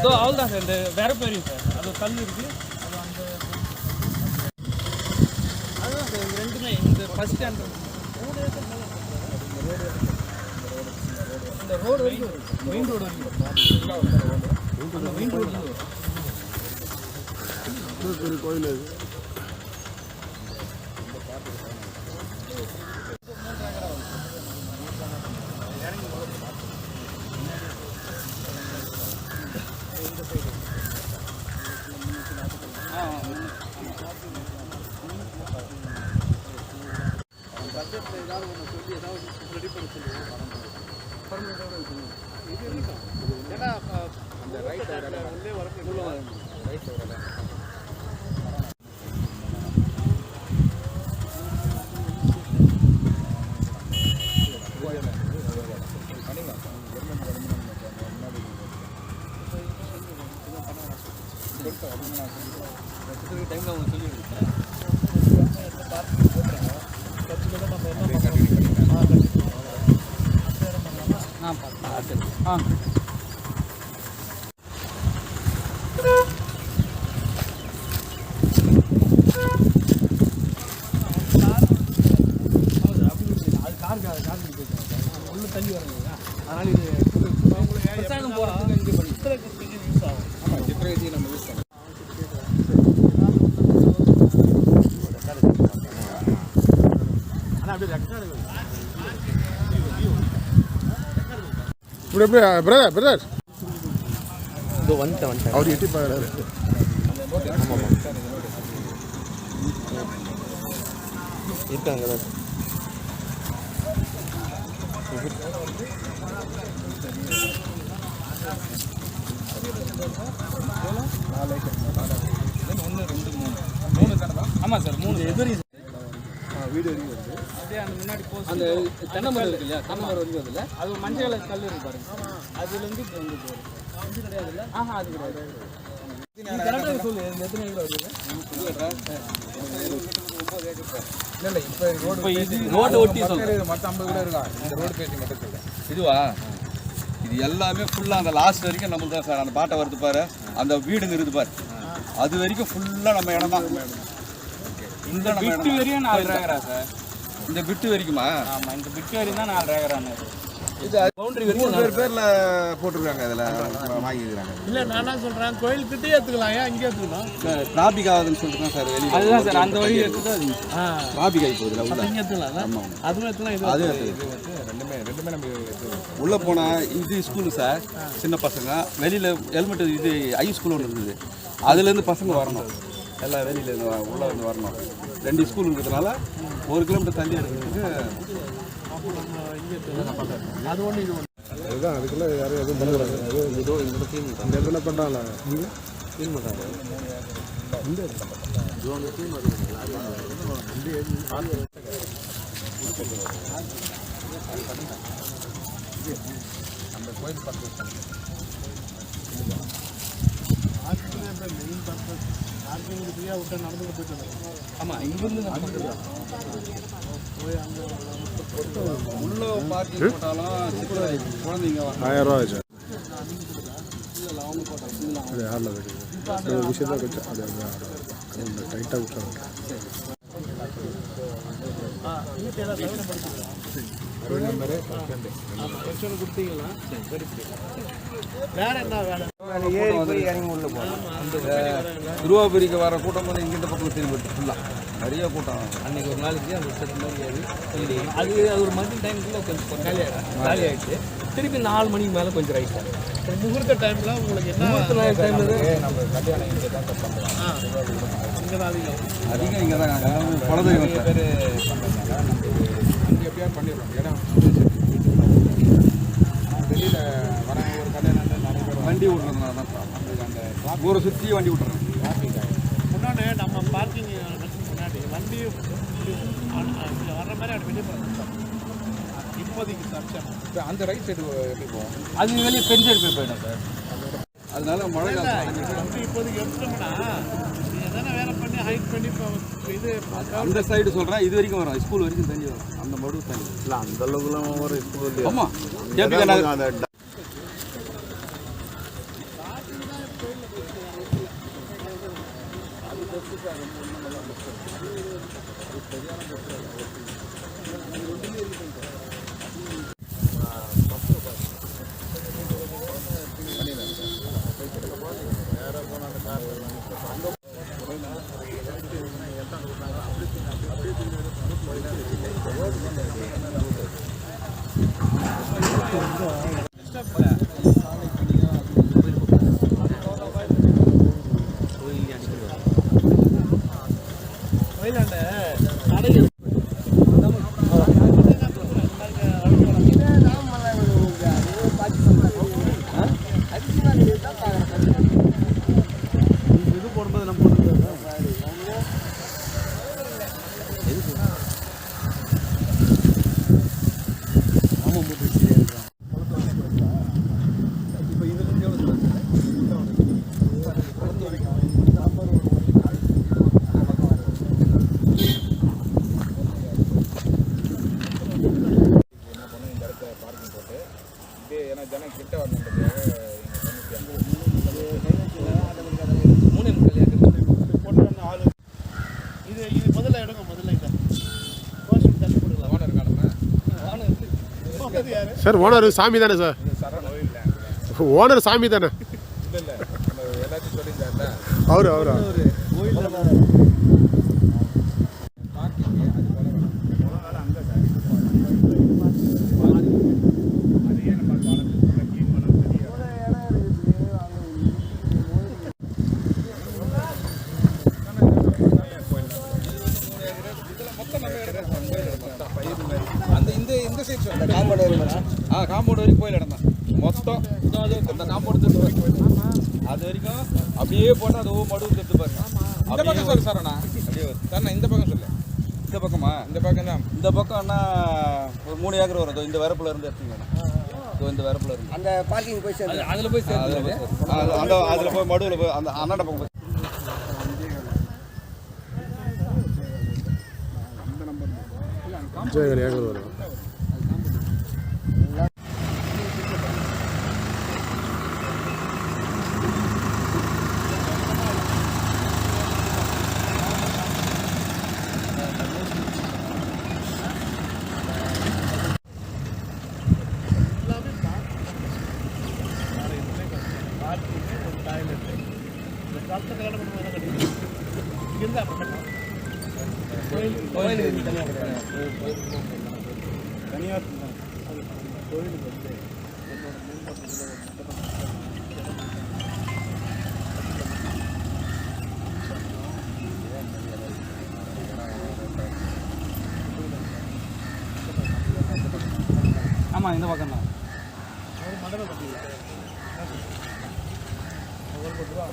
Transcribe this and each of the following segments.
so தான் sir இந்த வேற பேரையும் சார். அது கல் இருக்கு. அது அந்த அதுதான் சார் ரெண்டுமே இந்த ஃபஸ்ட் ஸ்டாண்ட் இந்த ரோடு வரைக்கும் மெயின் ரோடு வரைக்கும் மெயின் ரோடு கோயில். டைமில் அவங்க சொல்லிடுங்க ஆ பார்த்து ஆ. உள்ள தள்ளி வரணுங்க அதனால இது பிரச்சாரம் போகிறதுக்கு இங்கே பண்ணி யூஸ் ஆகும் ஆமாம் சித்திரகதி நம்ம யூஸ் பண்ணலாம் இப்படி எப்படி பிரதர் பிரதர் இதோ வந்துட்டேன் வந்துட்டேன் அவர் எட்டி பார்க்குறாரு இருக்காங்க தான் ஒன்று ரெண்டு மூணு. மூணு கடை தான். ஆமாம் சார் மூணு எதிரி அப்படியே அந்த முன்னாடி போஸ்ட் அந்த தென்னை மரம் இருக்கு இல்லையா தென்னை மரம் வரைக்கும் அதில்? அது மஞ்சள் கலர் கல் இருக்கு பாருங்க. அதுலேருந்து இப்போ வந்து போகுது. கிடையாது இல்லை ஆஹா அது கிடையாது. கரெக்டாக சொல்லு. இந்த எத்தனை ஏக்கர் வருது? இல்லை இல்லை இப்போ ரோடு இப்போ இது ரோட்டை ஒட்டி சொல்லுங்க மற்ற ஐம்பது கூட இருக்கா? இந்த ரோடு பேசி மட்டும் சொல்கிறேன் இதுவா? இது எல்லாமே ஃபுல்லாக அந்த லாஸ்ட் வரைக்கும் நம்மளுக்கு தான் சார். அந்த பாட்டை வருது பாரு. அந்த வீடுங்க இருக்குது பாரு. அது வரைக்கும் ஃபுல்லாக நம்ம இடம் தான் இந்த இடம் வரையும் ரேகரா சார். இந்த விட்டு வரைக்குமா? ஆமாம் இந்த பிட்டு வரையும் தான் நாலு ரேகரான்னு இது பவுண்டரி வரைக்கும் பேர் பேரில் போட்டிருக்காங்க அதில் வாங்கிக்கிறாங்க இல்ல நான் என்ன சொல்றேன். கோயில் கிட்டே ஏத்துக்கலாம். ஏன் இங்கே ஏத்துக்கணும்? டிராபிக் ஆகுதுன்னு சொல்லிட்டு தான் சார் வெளியில் அதுதான் சார் அந்த வழி எடுத்து அது ஆ. டிராபிக் ஆகி போகுது உள்ள இங்கே ஏத்துக்கலாம் அதுவும் ஏத்துக்கலாம் இது அது ரெண்டுமே ரெண்டுமே நம்ம உள்ளே போனால் இது ஸ்கூலு சார் சின்ன பசங்க. வெளியில் ஹெல்மெட் இது ஐ ஸ்கூல் ஒன்று இருந்தது. அதுலேருந்து பசங்க வரணும். எல்லாம் வெளியில இருந்து வ- உள்ள இருந்து வரணும். ரெண்டு ஸ்கூல் இருக்கிறதுனால ஒரு கிலோமீட்டர் தள்ளி எடுக்கிறதுக்கு அது ஒண்ணு இது ஒண்ணு அதுதான் அதுக்குள்ள யாரும் எதுவும் பண்ணுறாங்க அது இதோ இந்த இடத்துல இந்த இடத்துல பண்ணுறாங்களா இங்கே? க்ளீன் பண்ணுறாங்க இந்த அந்த கோயில் ஆஸ்பத்திரி மெயின் பர்பஸ் பார்க்கிங் ஃப்ரீயாக விட்டு நடந்து போயிட்டு. ஆமாம் இங்கிருந்து போய் அங்கே உள்ள பார்க்கிங் போட்டாலும் குழந்தைங்க. ஆயிரம் ரூபா ஆச்சு. அது யாரில் விஷயத்தை கொஞ்சம் அது அது டைட்டாக விட்டுறாங்க. வெரி வேற என்ன வேலை ஏறி போய் இறங்கி உள்ள போகணும் திருவாபுரிக்கு வர கூட்டம் வந்து இங்கிட்ட பக்கம் திரும்பி ஃபுல்லாக நிறைய கூட்டம். அன்னைக்கு ஒரு நாளைக்கு அந்த செட் மாதிரி ஏறி அது அது ஒரு மதியம் டைமுக்குள்ள கொஞ்சம் காலி ஆகிடுச்சு திருப்பி நாலு மணிக்கு மேலே கொஞ்சம் ரைட் ஆகும் முகூர்த்த டைம்ல உங்களுக்கு என்ன முகூர்த்த டைமில் ஆ. இங்கே தான் அதிகம். அதிகம் இங்கே தான் குலதெய்வம் சார் அங்கே எப்படியா பண்ணிடுறோம் இடம் வெளியில் வரவங்க ஒரு கல்யாணம் நிறைய பேர் வண்டி விட்றதுனால தான் சார். அந்த ஊரை சுற்றி வண்டி ஆகும் முன்னாடி நம்ம பார்க்கிங் முன்னாடி வண்டி வர்ற மாதிரி அப்படி வெளியே போகிறோம் இப்போதைக்கு இப்போ அந்த ரைட் சைடு எப்படி போகும் அது வெளியே பெஞ்சர் போய் போயிடும் சார். அதனால மழை இப்போதைக்கு எடுத்துட்டோம்னா அந்த சைடு சொல்கிறேன் இது வரைக்கும் வரும். ஸ்கூல் வரைக்கும் தண்ணி வரும். அந்த மடு தண்ணி. இல்லை அந்த அளவுக்குலாம் ஸ்கூல் ஆமாம் వెళ్ళండి இது முதல்ல எடுங்க முதல்ல இதை கோஷம் தள்ளி போடுங்களா ஓனர் காலமே? போனது யாரு சார் ஓனர் சாமி தானே சார்? ஓனர் சாமி தானே? இல்லை எல்லாத்தையும் சொல்லியிருந்தாருல அவரு அவரா. அந்த இந்த இந்த சைடு சொல்லுங்க காம்பவுண்ட் ஆ காம்பவுண்ட் வரைக்கும் கோயில் இடம் தான் மொத்தம் அந்த காம்பவுண்ட் திருட்டு அது வரைக்கும் அப்படியே போட்டு அது மடுவு திருட்டு பாருங்க. இந்த பக்கம் சொல்லு சார் அப்படியே வருது. சார் இந்த பக்கம் சொல்லு. இந்த பக்கமா? இந்த பக்கம் தான் இந்த பக்கம்னா ஒரு மூணு ஏக்கர் வரும். இந்த வரப்புல இருந்து எடுத்துங்க இதோ இந்த வரப்புல இருந்து. அந்த பார்க்கிங் போய் சேர்ந்து அதில் போய் அதுல சேர்ந்து அந்த அதில் போய் மடுவில் போய் அந்த அண்ணாண்ட பக்கம் போய் விஜயகர் ஏகர் வரும். ஆமாம் இந்த பக்கம் தான் ஒரு மண்டபம் கட்டிங்களா ஒரு கோடி ரூபா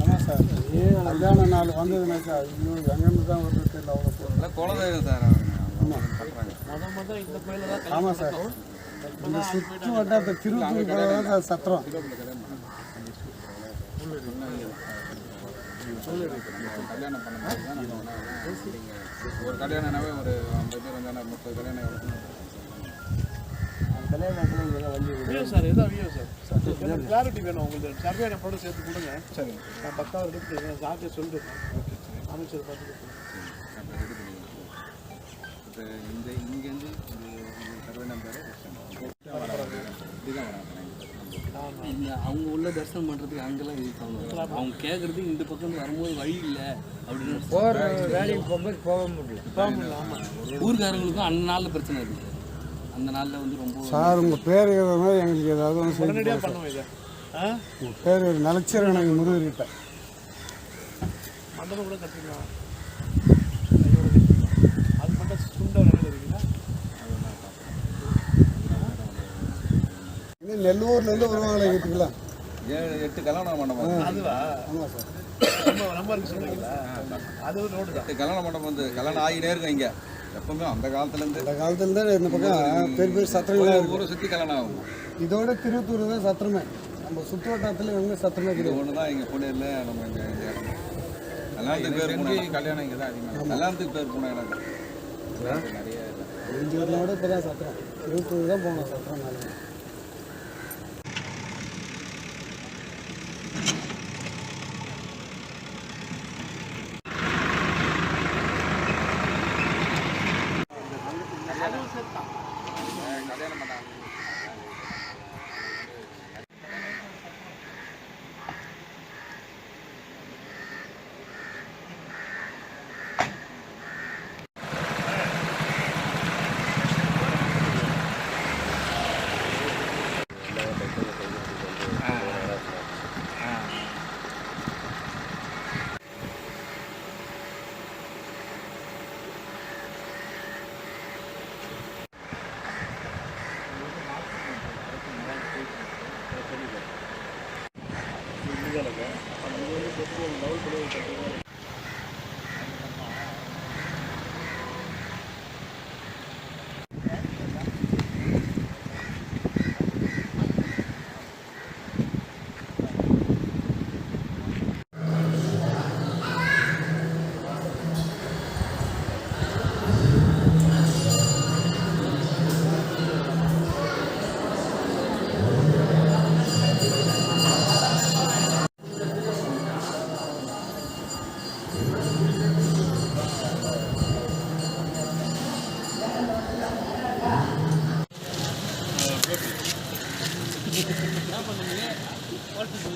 ஆமாம் சார் ஏன் கல்யாண நாள் வந்ததுனாக்கா ஐயோ எங்கேருந்து தான் வந்து தெரியல அவ்வளோ இல்லை குலதெய்வம் சார் தான் ஆமாம் சார். இந்த சுற்று வட்டாரத்தை திருப்பி தான் சத்திரம் கல்யாணம் பண்ண ஒரு கல்யாணம்னாவே ஒரு ஐம்பது பேர் வந்தாலும் முப்பது கல்யாணம் எவ்வளோ கல்யாணம் வியூ சார் இதான் வியூ சார். கிளாரிட்டி வேணும் உங்களுக்கு சர்வே நம்பரோட சேர்த்து கொடுங்க. சரி. நான் பத்தாவது எடுத்து சார்ஜை சொல்லிட்டு அமைச்சர் பார்த்துட்டு இப்போ இந்த இங்கேருந்து சர்வே நம்பர் அவங்க உள்ள தரிசனம் பண்றதுக்கு அங்கெல்லாம் ஆகும் அவங்க கேட்கறது இந்த பக்கம் வரும்போது வழி இல்லை அப்படின்னு போகிற வேலைக்கு போகும்போது போக முடியல. ஊர்காரங்களுக்கும் அந்த நாள்ல பிரச்சனை இருக்கு. அந்த நாள்ல வந்து ரொம்ப சார் உங்கள் பேர் மாதிரி எங்களுக்கு ஏதாவது ஒன்று பண்ணுவோம் இதை. ஆ? உங்கள் பேர் நிலச்சிறகணங்க முருகர்கிட்ட. மண்டபம் கூட கட்டிக்கலாம். அது மட்டும் சுண்டை நினைக்கிறீங்களா இது நெல்லூர்லேருந்து வருவாங்களே வீட்டுங்களா ஏழு எட்டு கல்யாண மண்டபம். அதுவா? ஆமாம் சார். நம்ம நம்பருக்கு சொன்னீங்களா? அது ஒரு ரோடு எட்டு கல்யாண மண்டபம் வந்து கல்யாணம் ஆகினே இருக்கும் இங்கே. எப்பவுமே அந்த காலத்துலேருந்து இந்த காலத்துல தான் இந்த பக்கம் பெரிய பெரிய சத்திரங்களாக ஊரை சுற்றி கல்யாணம் ஆகும். இதோட திருவத்தூர் தான் சத்திரமே. நம்ம சுற்று வட்டாரத்தில் எங்கே சத்திரமே இது கிடையாது. ஒன்று தான் இங்கே புனேரில் நம்ம இங்கே கல்யாணத்துக்கு பேர் புனே கல்யாணம் இங்கே தான் அதிகமாக கல்யாணத்துக்கு பேர் புனே இடம் நிறைய அஞ்சு ஊரில் விட இப்போ தான் சத்திரம். திருவத்தூர் தான் போகணும் சத்திரம் நாளைக்கு